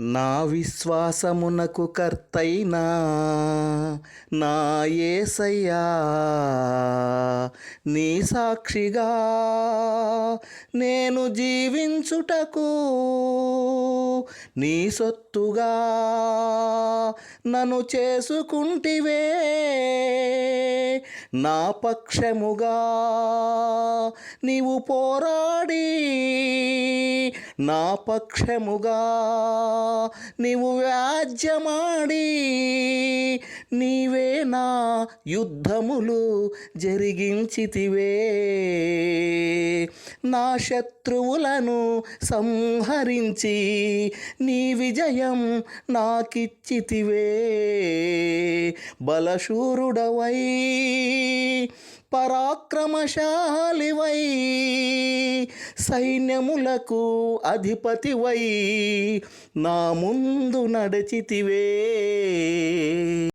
నా విశ్వాసమునకు కర్తైనా నా ఏసయ్యా నీ సాక్షిగా నేను జీవించుటకు నీ సొత్తుగా నన్ను చేసుకుంటివే. నా పక్షముగా నీవు పోరాడి నా పక్షముగా నీవు వ్యాజ్యమాడి నీవే నా యుద్ధములు జరిగించితివే. నా శత్రువులను సంహరించి నీ విజయం నాకిచ్చితివే. బలశూరుడవై పరాక్రమశాలివై సైన్యములకు అధిపతివై నా ముందు నడిచితివే.